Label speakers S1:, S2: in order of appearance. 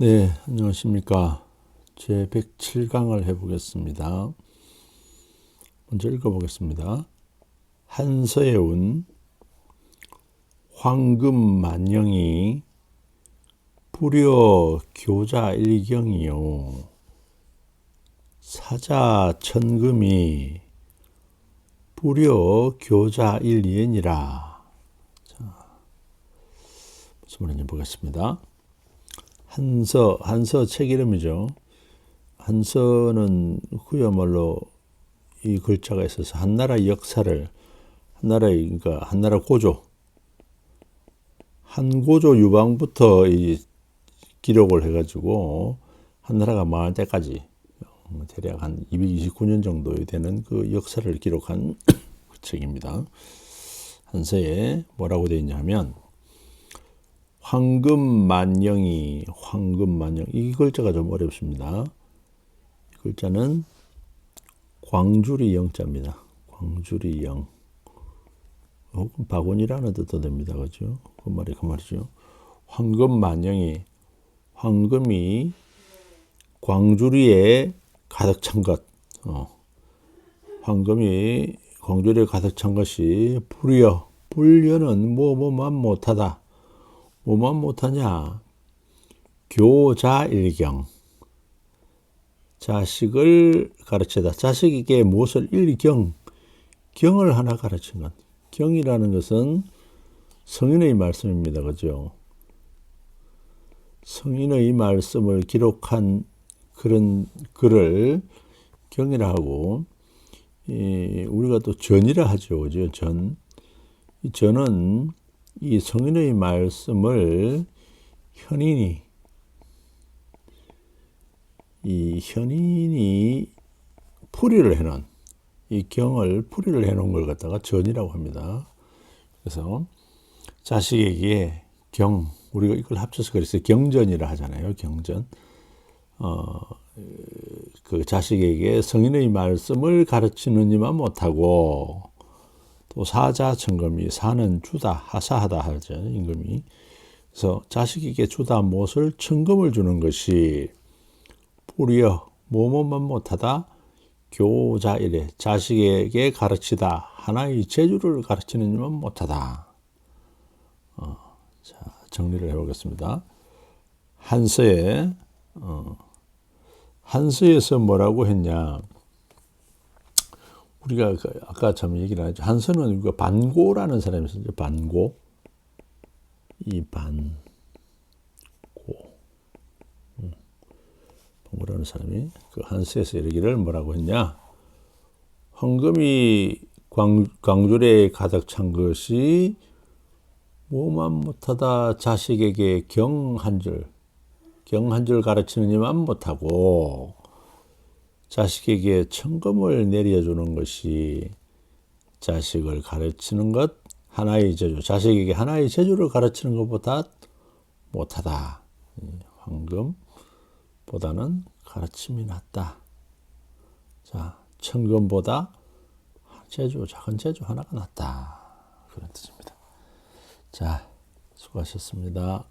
S1: 네, 안녕하십니까. 제 107강을 해보겠습니다. 먼저 읽어보겠습니다. 한서의 운, 황금 만영이 불여 교자 일경이요. 사자 천금이 불여 교자 일리엔이라. 자, 무슨 말인지 보겠습니다. 한서, 한서 책 이름이죠. 한서는 그야말로 이 글자가 있어서 한나라 역사를 한나라의 그러니까 한나라 고조 한고조 유방부터 이 기록을 해가지고 한나라가 망할 때까지 대략 한 229년 정도 되는 그 역사를 기록한 그 책입니다. 한서에 뭐라고 되어 있냐면 황금만영이 황금만영 이 글자가 좀 어렵습니다. 이 글자는 광주리 영자입니다. 광주리 영 혹은 박원이라는 뜻도 됩니다. 그죠? 그 말이 그 말이죠. 황금만영이 황금이 광주리에 가득 찬 것. 어. 황금이 광주리에 가득 찬 것이 불여 불여는 뭐뭐만 못하다. 뭐만 못하냐? 교자일경. 자식을 가르치다. 자식에게 무엇을 일경, 경을 하나 가르친 것. 경이라는 것은 성인의 말씀입니다. 그죠? 성인의 말씀을 기록한 그런 글을 경이라 하고, 이 우리가 또 전이라 하죠. 그죠? 전. 이 전은 이 성인의 말씀을 현인이 이 현인이 풀이를 해놓은 이 경을 풀이를 해놓은 걸 갖다가 전이라고 합니다. 그래서 자식에게 경 우리가 이걸 합쳐서 그래서 경전이라 하잖아요. 경전. 어, 그 자식에게 성인의 말씀을 가르치는 이만 못하고 또 사자 청금이 사는 주다 하사하다 하죠 임금이. 그래서 자식에게 주다 못을 청금을 주는 것이 뿌리어 뭐뭐만 못하다 교자 이래 자식에게 가르치다 하나의 재주를 가르치는 이만 못하다. 어, 자 정리를 해보겠습니다. 한서에 어, 한서에서 뭐라고 했냐 우리가 그 아까 참 얘기를 하죠. 한선은 우리가 반고라는 사람이 있었죠. 반고. 이 반고. 음. 반고라는 사람이 그 한스에서 이르기를 뭐라고 했냐. 황금이 광, 광주에 가득 찬 것이 뭐만 못하다 자식에게 경 한 줄, 경 한 줄 가르치는 이만 못하고 자식에게 천금을 내려주는 것이 자식을 가르치는 것 하나의 재주, 자식에게 하나의 재주를 가르치는 것보다 못하다. 황금보다는 가르침이 낫다. 자, 천금보다 재주, 작은 재주 하나가 낫다. 그런 뜻입니다. 자, 수고하셨습니다.